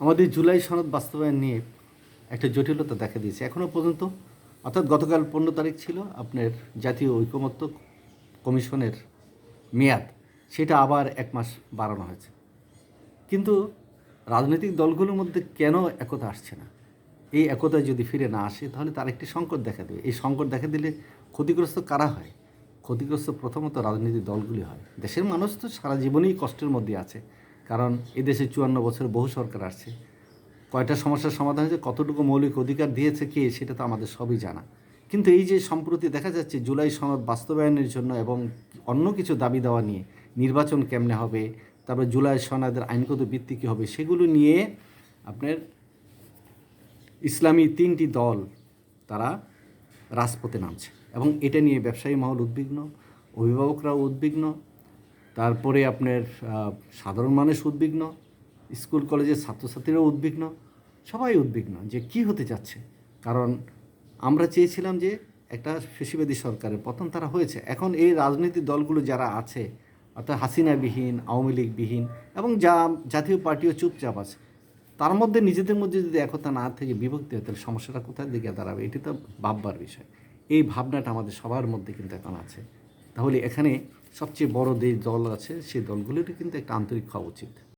আমাদের জুলাই সনদ বাস্তবায়ন নিয়ে একটা জটিলতা দেখা দিয়েছে। এখনও পর্যন্ত, অর্থাৎ গতকাল পনেরো তারিখ ছিল আপনার জাতীয় ঐকমত্য কমিশনের মেয়াদ, সেটা আবার এক মাস বাড়ানো হয়েছে। কিন্তু রাজনৈতিক দলগুলোর মধ্যে কেন একতা আসছে না? এই একতায় যদি ফিরে না আসে, তাহলে তার একটি সংকট দেখা দেবে। এই সংকট দেখা দিলে ক্ষতিগ্রস্ত কারা হয়? ক্ষতিগ্রস্ত প্রথমত রাজনৈতিক দলগুলি হয়। দেশের মানুষ তো সারা জীবনেই কষ্টের মধ্যে আছে। কারণ এদেশে চুয়ান্ন বছর বহু সরকার আসছে। কয়টা সমস্যার সমাধান হয়েছে, কতটুকু মৌলিক অধিকার দিয়েছে কে, সেটা তো আমাদের সবই জানা। কিন্তু এই যে সম্প্রতি দেখা যাচ্ছে জুলাই সনদ বাস্তবায়নের জন্য এবং অন্য কিছু দাবি দেওয়া নিয়ে নির্বাচন কেমনে হবে, তারপরে জুলাই সনদের আইনগত ভিত্তি কী হবে, সেগুলো নিয়ে আপনার ইসলামী তিনটি দল তারা রাজপথে নামছে। এবং এটা নিয়ে ব্যবসায়ী মহল উদ্বিগ্ন, অভিভাবকরাও উদ্বিগ্ন তারপরে আপনার সাধারণ মানুষ উদ্বিগ্ন, স্কুল কলেজের ছাত্রছাত্রীরাও উদ্বিগ্ন, সবাই উদ্বিগ্ন যে কি হতে যাচ্ছে। কারণ আমরা চেয়েছিলাম যে একটা ফেসিবাদী সরকারের পতন তারা হয়েছে। এখন এই রাজনৈতিক দলগুলো যারা আছে, অর্থাৎ হাসিনাবিহীন, আওয়ামী লীগবিহীন এবং যা, জাতীয় পার্টিও চুপচাপ আছে, তার মধ্যে নিজেদের মধ্যে যদি একতা না থেকে বিভক্তি হয়, তাহলে সমস্যাটা কোথায় দিকে দাঁড়াবে? এটি তো ভাববার বিষয়। এই ভাবনাটা আমাদের সবার মধ্যে কিন্তু এখন আছে। তাহলে এখানে সবচেয়ে বড় যে দল আছে সেই দলগুলিরও কিন্তু একটা আন্তরিক হওয়া উচিত।